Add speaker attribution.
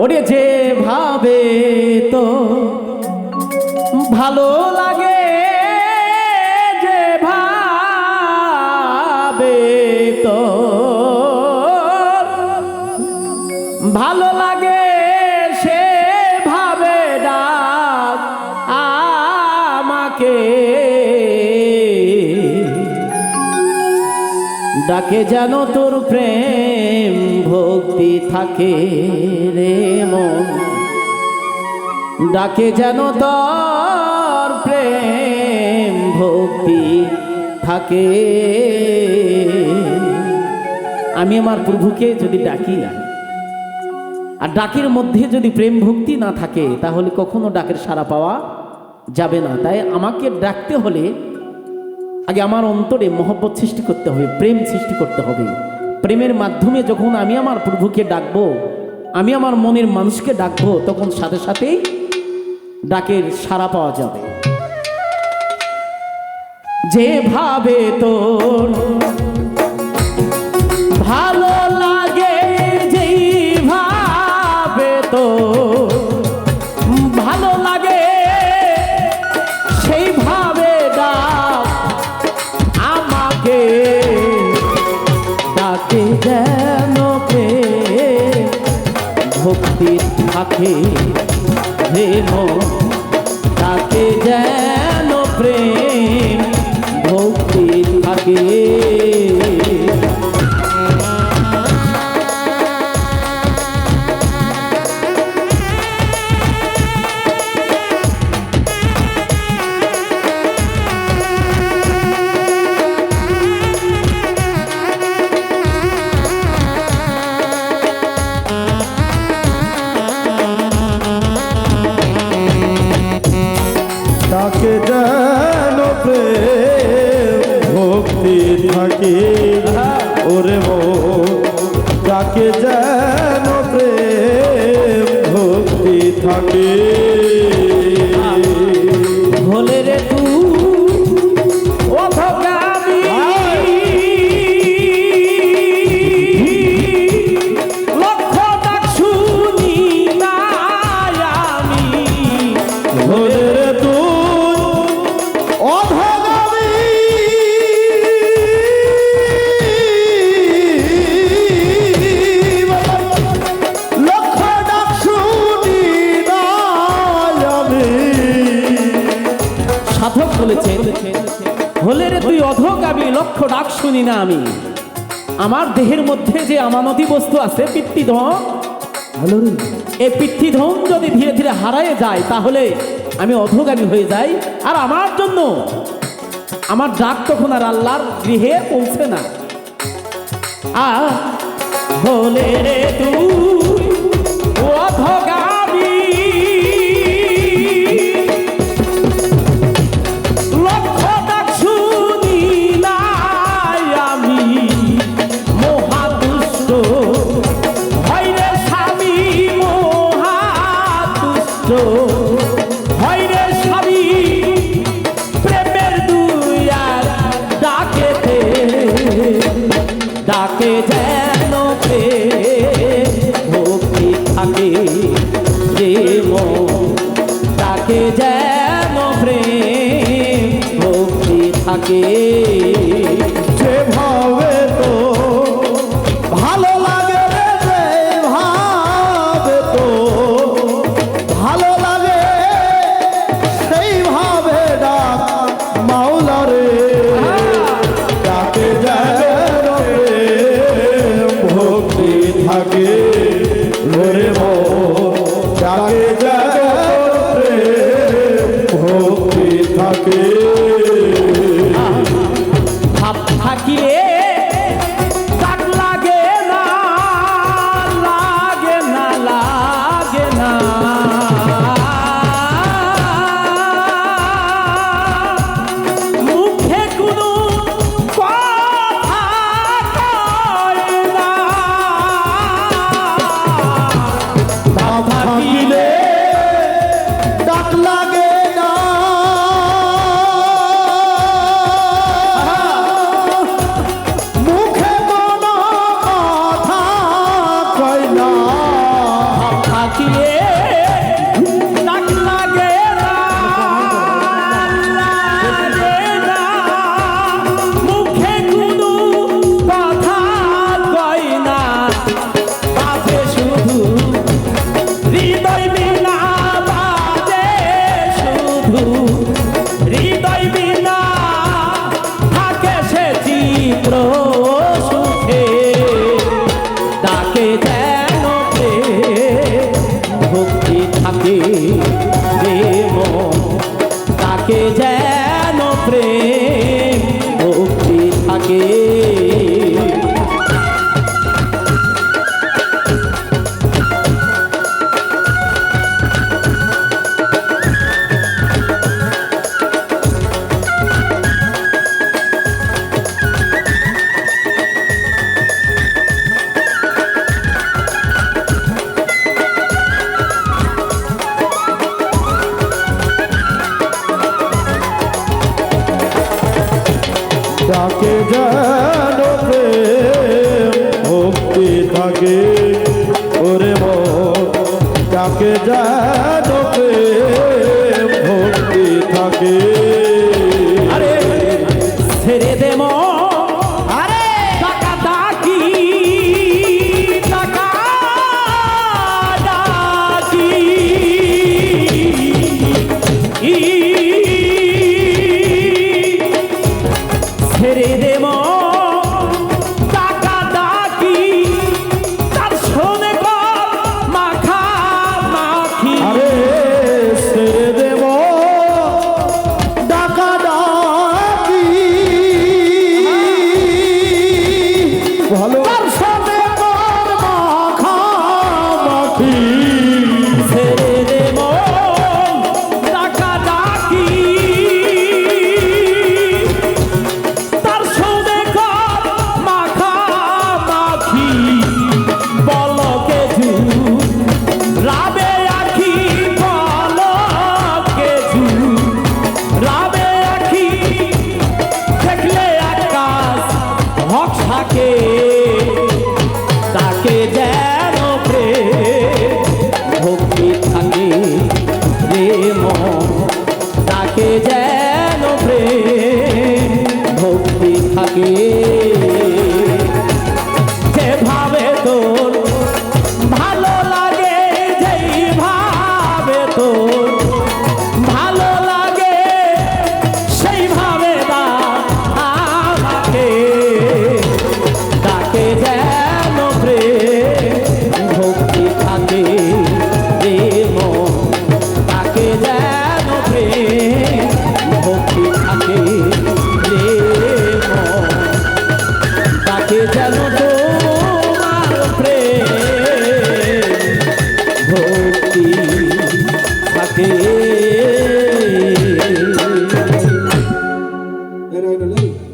Speaker 1: ওরে যে ভাবে তো ভালো লাগে যে ভাবে তো ভালো লাগে সে ভাবে ডাক আমাকে। ডাকে যেন তোর প্রেম ভক্তি থাকে রে মন। ডাকে যেন তোর প্রেম ভক্তি থাকে। আমি আমার প্রভুকে যদি ডাকি আর ডাকের মধ্যে যদি প্রেম ভক্তি না থাকে, তাহলে কখনো ডাকের সাড়া পাওয়া যাবে না। তাই আমাকে ডাকতে হলে আগে আমার অন্তরে মহব্বত সৃষ্টি করতে হবে, প্রেম সৃষ্টি করতে হবে। প্রেমের মাধ্যমে যখন আমি আমার প্রভুকে ডাকব, আমি আমার মনের মানুষকে ডাকব, তখন সাথে সাথেই ডাকের সাড়া পাওয়া যাবে। যেভাবে তোর ভালো ভক্তি থাকে। প্রেম তাকে যেন প্রেম ভক্তি থাকে।
Speaker 2: ওরে মো
Speaker 1: শুনি না আমি। আমার দেহের মধ্যে যে আমানতি বস্তু আছে পিতৃধন এই পিতৃধন যদি ধীরে ধীরে হারায় যায়, তাহলে আমি অধোগামী হয়ে যাই। আর আমার জন্য, আমার ডাক তখন আর আল্লাহর গৃহে পৌঁছে না। আ বলে রে তুই মহাদুষ্ট হইরে স্বামী, প্রেমের দুয়ার ডাকে যেন ভক্তি থাকে প্রেম ডাকে যেন প্রেম ভক্তি থাকে।
Speaker 2: ভক্তি থাকে যেন ভক্তি থাকে
Speaker 1: ওরে যাকে যেন ভক্তি থাকে কে যায়